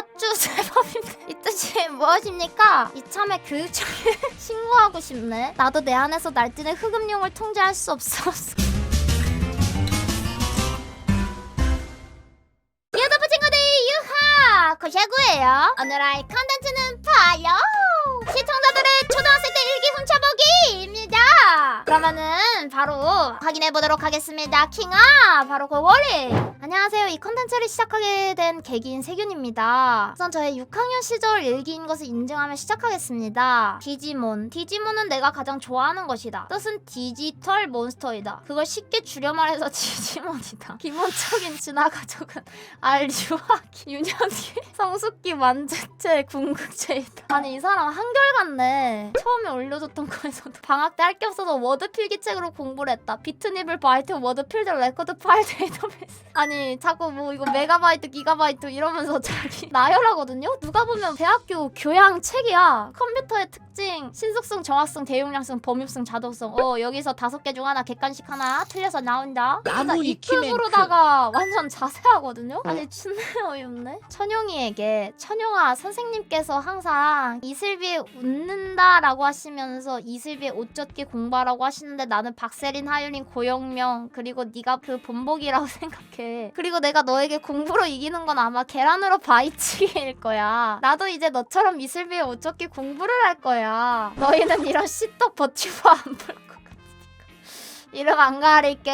어쭈 제법인데 이 뜻이 무엇입니까? 이참에 교육청에 신고하고 싶네. 나도 내 안에서 날뛰는 흑음용을 통제할 수 없었어. 유튜브 친구들 유하 코샤구예요. 오늘 할 컨텐츠는 바로 시청자 그러면은 바로 확인해 보도록 하겠습니다. 킹아 바로 고고리. 안녕하세요. 이 컨텐츠를 시작하게 된 계기인 세균입니다. 우선 저의 6학년 시절 일기인 것을 인증하며 시작하겠습니다. 디지몬. 디지몬은 내가 가장 좋아하는 것이다. 뜻은 디지털 몬스터이다. 그걸 쉽게 줄여 말해서 디지몬이다. 기본적인 진화 가족은 알, 유아기, 유년기, 성숙기, 만재체, 궁극체이다. 아니 이 사람 한결같네. 처음에 올려줬던 거에서도 방학 때 할 게 없어서 워드 필기책으로 공부를 했다. 비트니블 바이트 워드 필드 레코드 파일 데이터베이스. 아니 자꾸 뭐 이거 메가바이트 기가바이트 이러면서 자기 나열하거든요. 누가 보면 대학교 교양 책이야. 컴퓨터의 특징, 신속성, 정확성, 대용량성, 범위성, 자동성. 어 여기서 다섯 개 중 하나 객관식 하나 틀려서 나온다. 나무 이 익히면 큐브로다가 완전 자세하거든요. 아니 진짜 어이없네. 천용이에게 천용아 선생님께서 항상 이슬비에 웃는다라고 하시면서 이슬비에 옷젖기 공부하라고 하시 는데 나는 박세린, 하윤인, 고영명 그리고 네가 그 본복이라고 생각해. 그리고 내가 너에게 공부로 이기는 건 아마 계란으로 바위치기일 거야. 나도 이제 너처럼 이슬비에 옷젖기 공부를 할 거야. 너희는 이런 씨떡 버티고 안볼 거. 이름 안 가릴게.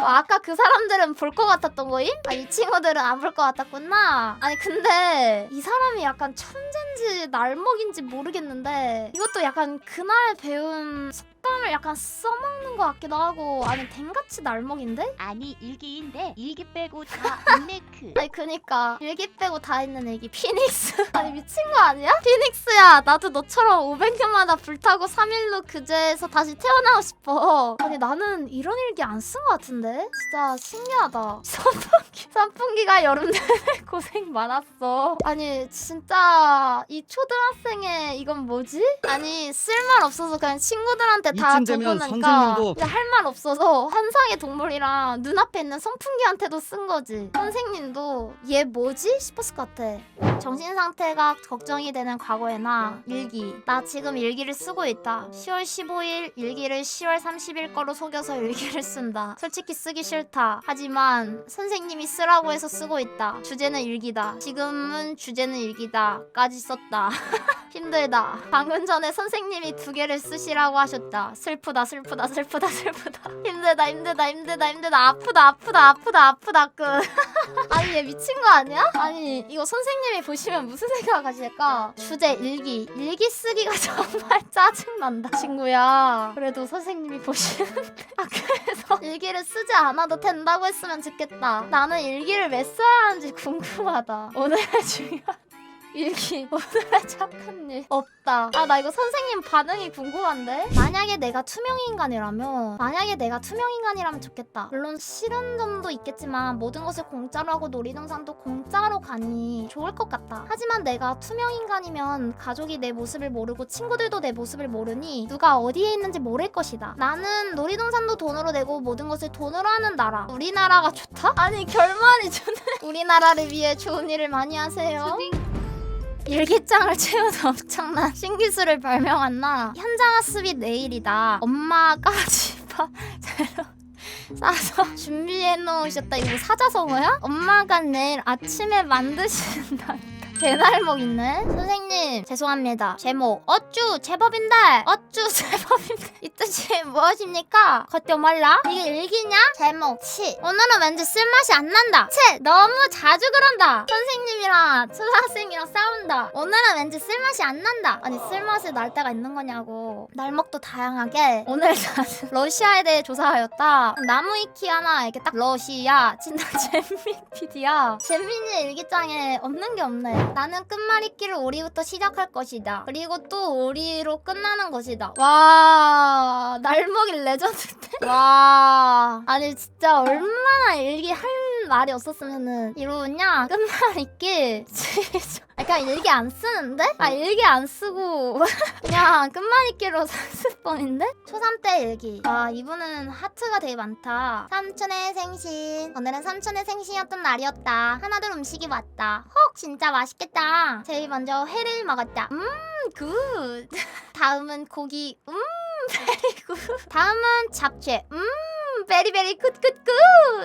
어, 아까 그 사람들은 볼 것 같았던 거임? 아, 이 친구들은 안 볼 것 같았구나. 아니, 근데 이 사람이 약간 천재인지 날먹인지 모르겠는데 이것도 약간 그날 배운 속담을 약간 써먹는 것 같기도 하고 아니, 댕같이 날먹인데? 아니 일기인데 일기 빼고 다 인네크 아니 그니까 일기 빼고 다 있는 애기 피닉스 아니 미친 거 아니야? 피닉스야 나도 너처럼 500년마다 불타고 3일로 그제에서 다시 태어나고 싶어 아니 나는 이런 일기 안 쓴 거 같은데? 진짜 신기하다 선풍기 선풍기가 여름 내내 고생 많았어 아니 진짜 이 초등학생의 이건 뭐지? 아니 쓸말 없어서 그냥 친구들한테 다 이쯤 되면 적어놓으니까 선생님도 할말 없어서 환상의 동물이랑 눈앞에 있는 선풍기한테도 쓴 거지. 선생님도 얘 뭐지 싶었을 것 같아. 정신 상태가 걱정이 되는 과거에나 일기. 나 지금 일기를 쓰고 있다. 10월 15일 일기를 10월 30일 거로 속여서 일기를 쓴다. 솔직히 쓰기 싫다. 하지만 선생님이 쓰라고 해서 쓰고 있다. 주제는 일기다. 지금은 주제는 일기다.까지 썼다. 힘들다. 방금 전에 선생님이 두 개를 쓰시라고 하셨다. 슬프다, 슬프다, 슬프다, 슬프다. 힘들다, 힘들다, 힘들다, 힘들다. 아프다, 아프다, 아프다, 아프다. 끝. 아니 얘 미친 거 아니야? 아니 이거 선생님이 보시면 무슨 생각하실까? 주제 일기. 일기 쓰기가 정말 짜증난다, 친구야. 그래도 선생님이 보시는데 학교에서 일기를 쓰지 않아도 된다고 했으면 좋겠다. 나는 일기를 왜 써야 하는지 궁금하다. 오늘의 중요한 일기 오늘의 착한 일. 없다. 아 나 이거 선생님 반응이 궁금한데? 만약에 내가 투명 인간이라면 만약에 내가 투명 인간이라면 좋겠다. 물론 싫은 점도 있겠지만 모든 것을 공짜로 하고 놀이동산도 공짜로 가니 좋을 것 같다. 하지만 내가 투명 인간이면 가족이 내 모습을 모르고 친구들도 내 모습을 모르니 누가 어디에 있는지 모를 것이다. 나는 놀이동산도 돈으로 내고 모든 것을 돈으로 하는 나라. 우리나라가 좋다? 아니 결말이 주네. 우리나라를 위해 좋은 일을 많이 하세요 일기장을 채우는 엄청난 신기술을 발명한 나 현장 학습이 내일이다. 봐 재료 싸서 준비해 놓으셨다. 이거 사자성어야? 엄마가 내일 아침에 만드신다 개날목 있네? 선생님 죄송합니다. 제목 어쭈 제법인데. 어쭈 제법인데. 이 뜻이 무엇입니까? 겉대 몰라? 이게 일기냐? 제목 치. 오늘은 왠지 쓸맛이 안 난다. 치 너무 자주 그런다. 선생님이랑 초등학생이랑 싸운다. 오늘은 왠지 쓸맛이 안 난다. 아니 쓸맛이 날 때가 있는 거냐고. 날먹도 다양하게. 오늘 러시아에 대해 조사하였다. 나무 위키 하나 이렇게 딱 러시아. 진짜 잼민 PD야. 잼민이 일기장에 없는 게 없네 나는 끝말잇기를 오리부터 시작할 것이다. 그리고 또 오리로 끝나는 것이다. 와 날먹이 레전드인데? 와. 아니 진짜 얼마나 일기 할 말이 없었으면은 이러냐? 끝말잇기 진짜. 아니, 그냥 일기 안 쓰는데? 아 일기 안 쓰고. 그냥 끝말잇기로 썼을 뻔인데? 초3 때 일기. 아 이분은 하트가 되게 많다. 삼촌의 생신. 오늘은 삼촌의 생신이었던 날이었다. 하나둘 음식이 왔다. 헉 진짜 맛있겠다. 제일 먼저 회를 먹었다. 음굿. 다음은 고기. 음 베리굿 다음은 잡채. 음 베리베리 굿굿굿.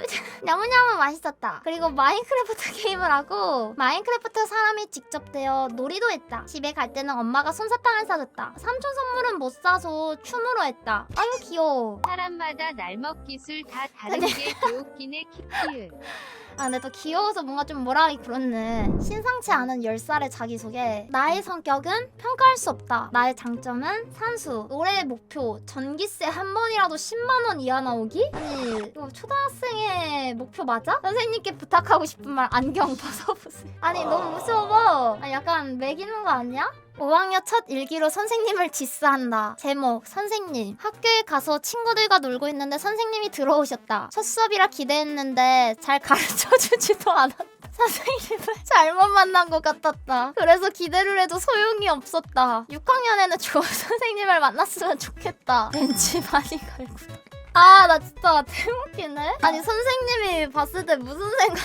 너무너무 맛있었다. 그리고 마인크래프트 게임을 하고 마인크래프트 사람이 직접 되어 놀이도 했다. 집에 갈 때는 엄마가 솜사탕을 사줬다. 삼촌 선물은 못 사서 춤으로 했다. 아유 귀여워. 사람마다 날먹 기술 다 다른 근데- 게 귀엽긴 해 키키을. 아 근데 또 귀여워서 뭔가 좀 뭐라 하기 그렇네 신상치 않은 10살의 자기소개 나의 성격은 평가할 수 없다 나의 장점은 산수 올해의 목표 전기세 한 번이라도 10만원 이하 나오기? 아니 이거 초등학생의 목표 맞아? 선생님께 부탁하고 싶은 말 안경 벗어보세요 아니 너무 무서워 아니 약간 매기는 거 아니야? 5학년 첫 일기로 선생님을 디스한다. 제목 선생님 학교에 가서 친구들과 놀고 있는데 선생님이 들어오셨다. 첫 수업이라 기대했는데 잘 가르쳐 주지도 않았다. 선생님을 잘못 만난 것 같았다. 그래서 기대를 해도 소용이 없었다. 6학년에는 좋은 선생님을 만났으면 좋겠다. 왠지 많이 갈구다. 아, 나 진짜 대웃기네. 아니, 선생님이 봤을 때 무슨 생각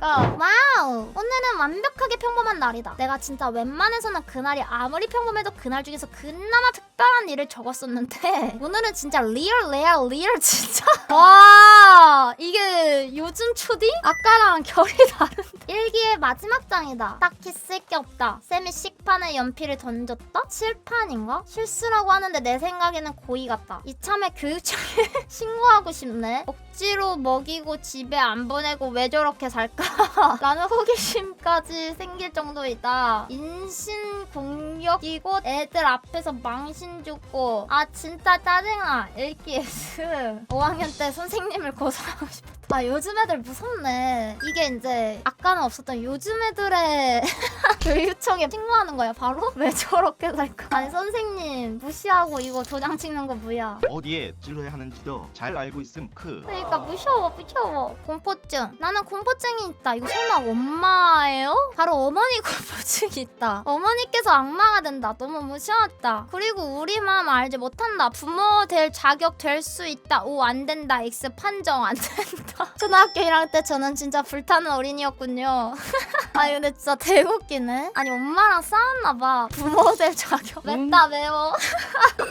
했을까? 와우! 오늘은 완벽하게 평범한 날이다. 내가 진짜 웬만해서는 그날이 아무리 평범해도 그날 중에서 그나마 특별한 일을 적었었는데 오늘은 진짜 리얼 레알 리얼 진짜 와 이게 요즘 초딩? 아까랑 결이 다른데 일기의 마지막 장이다 딱히 쓸 게 없다 쌤이 식판에 연필을 던졌다? 칠판인가? 실수라고 하는데 내 생각에는 고의 같다 이참에 교육청에 신고하고 싶네 억지로 먹이고 집에 안 보내고 왜 저렇게 살까? 라는 호기심까지 생길 정도이다. 인신 공격이고 애들 앞에서 망신 주고 아 진짜 짜증나. 읽기 S 5학년 때 선생님을 고소하고 싶었다 아 요즘 애들 무섭네. 이게 이제 아까는 없었던 요즘 애들의 교육청에 신고하는 거야 바로? 왜 저렇게 살까 아니 선생님 무시하고 이거 도장 찍는 거 뭐야? 어디에 찔러야 하는지도 잘 알고 있음 크. 그러니까 무서워 무서워 공포증. 나는 공포증이 있다. 이거 설마 엄마예요? 바로 어머니 공포증이 있다. 어머니께서 악마가 된다. 너무 무서웠다. 그리고 우리 마음 알지 못한다. 부모 될 자격 될 수 있다. 오 안 된다. X 판정 안 된다 초등학교 1학년 때 저는 진짜 불타는 어린이였군요. 아니 근데 진짜 대웃기네. 아니 엄마랑 싸웠나봐. 부모 될 자격 맵다 매워.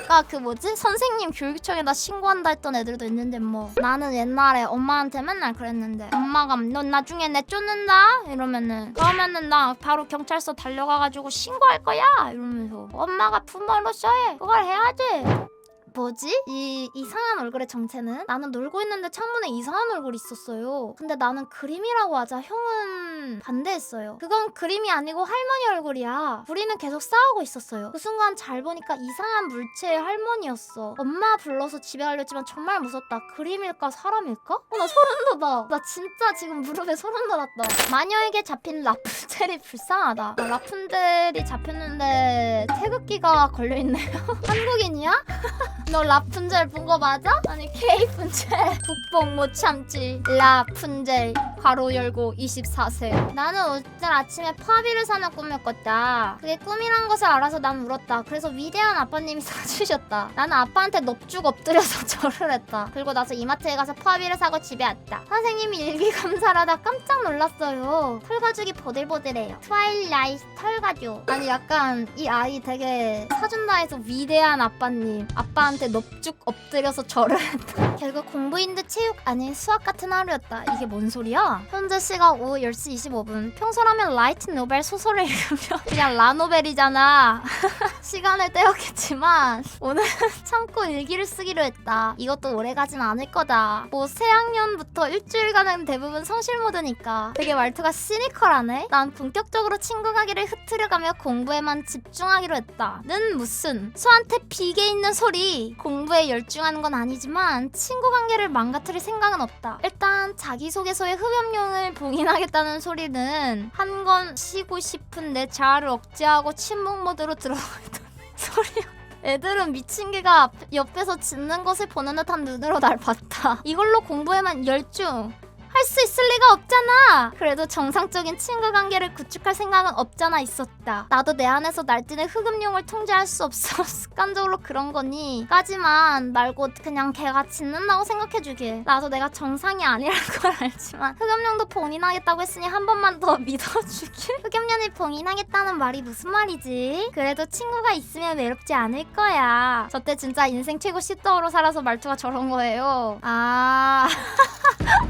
아까 그 뭐지? 선생님 교육청에다 신고한다 했던 애들도 있는데 뭐. 나는 옛날에 엄마한테 맨날 그랬는데. 엄마가 너 나중에 내쫓는다? 이러면은. 그러면은 나 바로 경찰서 달려가가지고 신고할 거야! 이러면서. 엄마가 부모로서 해. 그걸 해야지 뭐지? 이 이상한 얼굴의 정체는? 나는 놀고 있는데 창문에 이상한 얼굴이 있었어요. 근데 나는 그림이라고 하자 형은 반대했어요. 그건 그림이 아니고 할머니 얼굴이야. 우리는 계속 싸우고 있었어요. 그 순간 잘 보니까 이상한 물체의 할머니였어. 엄마 불러서 집에 가려지만 정말 무섭다. 그림일까 사람일까? 어, 나 소름 돋아. 나 진짜 지금 무릎에 소름 돋았다. 마녀에게 잡힌 라푼젤이 불쌍하다. 아, 라푼젤이 잡혔는데 태극기가 걸려있네요. 한국인이야? 너 라푼젤 본 거 맞아? 아니 케이푼젤 국뽕 못 참지 라푼젤 가로 열고 24세 나는 어제 아침에 파비를 사는 꿈을 꿨다. 그게 꿈이란 것을 알아서 난 울었다. 그래서 위대한 아빠님이 사주셨다. 나는 아빠한테 넙죽 엎드려서 절을 했다. 그리고 나서 이마트에 가서 파비를 사고 집에 왔다. 선생님이 일기 감사를 하다 깜짝 놀랐어요. 털가죽이 보들보들해요. 트와일라이트 털가죽. 아니 약간 이 아이 되게 사준다 해서 위대한 아빠님. 아빠한테 넙죽 엎드려서 절을 했다. 결국 공부인 듯 체육 아닌 수학 같은 하루였다. 이게 뭔 소리야? 현재 시각 오후 10시 25분 평소라면 라이트 노벨 소설을 읽으면 그냥 라노벨이잖아. 시간을 때웠겠지만 오늘 참고 일기를 쓰기로 했다. 이것도 오래가진 않을 거다. 뭐 새학년부터 일주일간은 대부분 성실 모드니까 되게 말투가 시니컬하네? 난 본격적으로 친구 가기를 흐트려가며 공부에만 집중하기로 했다 는 무슨 소한테 비계 있는 소리. 공부에 열중하는 건 아니지만 친구 관계를 망가뜨릴 생각은 없다. 일단 자기소개서에 흡연용을 봉인하겠다는 소리 는 한 건 쉬고 싶은 내 자아를 억제하고 침묵 모드로 들어가던 소리야 애들은 미친 개가 앞- 옆에서 짖는 것을 보는 듯한 눈으로 날 봤다. 이걸로 공부에만 열중. 할할수 있을 리가 없잖아. 그래도 정상적인 친구 관계를 구축할 생각은 없잖아 있었다. 나도 내 안에서 날뛰는 흑음룡을 통제할 수 없어 습관적으로 그런 거니. 까지만 말고 그냥 걔가 짖는다고 생각해주길. 나도 내가 정상이 아니라는 걸 알지만 흑염룡도 봉인하겠다고 했으니 한 번만 더 믿어주길. 흑염룡이 봉인하겠다는 말이 무슨 말이지? 그래도 친구가 있으면 외롭지 않을 거야. 저 때 진짜 인생 최고 시더로 살아서 말투가 저런 거예요. 아.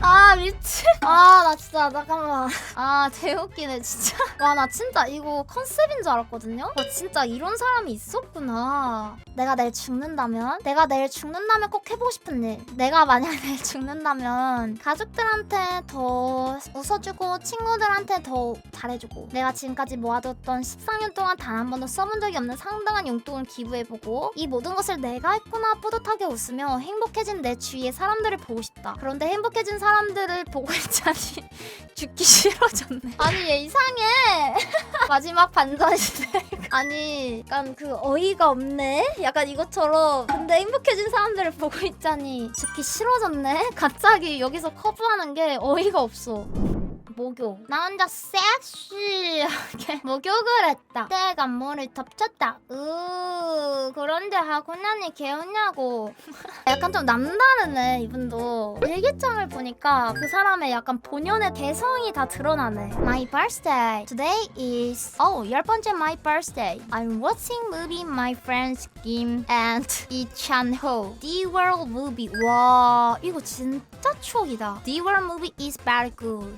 아 미친 아 나 진짜 잠깐만 아 개웃기네 진짜. 와 나 진짜 이거 컨셉인 줄 알았거든요? 와 진짜 이런 사람이 있었구나. 내가 내일 죽는다면? 내가 내일 죽는다면 꼭 해보고 싶은 일. 내가 만약 내일 죽는다면 가족들한테 더 웃어주고 친구들한테 더 잘해주고 내가 지금까지 모아뒀던 14년 동안 단 한 번도 써본 적이 없는 상당한 용돈을 기부해보고 이 모든 것을 내가 했구나 뿌듯하게 웃으며 행복해진 내 주위의 사람들을 보고 싶다. 그런데 행복해진 사람들을 보고 있자니 죽기 싫어졌네. 아니 얘 이상해. 마지막 반전이네 아니 약간 그 어이가 없네. 약간 이것처럼 근데 행복해진 사람들을 보고 있자니 죽기 싫어졌네? 갑자기 여기서 커브하는 게 어이가 없어 목욕 나 혼자 섹시하게 목욕을 했다 때가 물을 덮쳤다 으 그런데 하고 나니 개웃냐고 약간 좀 남다르네 이분도 일기장을 보니까 그 사람의 약간 본연의 개성이 다 드러나네 My birthday Today is oh 열 번째 my birthday I'm watching movie my friends Kim and Lee Chan Ho The World movie 와 이거 진짜 추억이다 The World movie is very good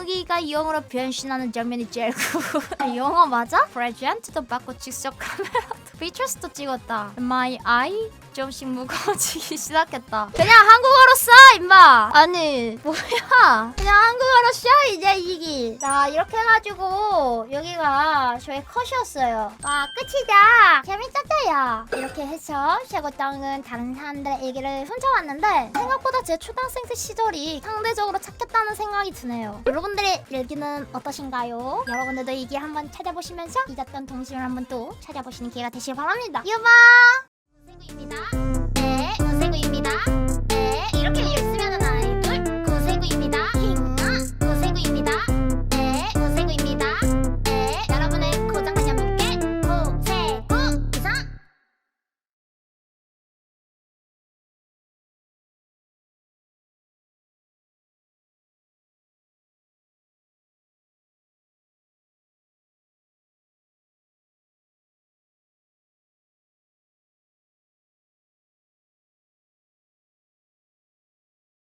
이 무기가 영어로 변신하는 장면이 제일 굿 영어 맞아? 프레젠트도 받고 직접 카메라도 피처스도 찍었다 My eye 조금씩 무거워지기 시작했다. 그냥 한국어로 써 임마. 아니 뭐야? 그냥 한국어로 써 이제 이기. 자 이렇게 해가지고 여기가 저의 컷이었어요. 와 끝이다. 재밌었어요. 이렇게 해서 샤고땅은 다른 사람들의 얘기를 훔쳐왔는데 생각보다 제 초등학생 때 시절이 상대적으로 착했다는 생각이 드네요. 여러분들의 일기는 어떠신가요? 여러분들도 일기 한번 찾아보시면서 잊었던 동심을 한번 또 찾아보시는 기회가 되시길 바랍니다. 유바. 문세구입니다. 네, 이렇게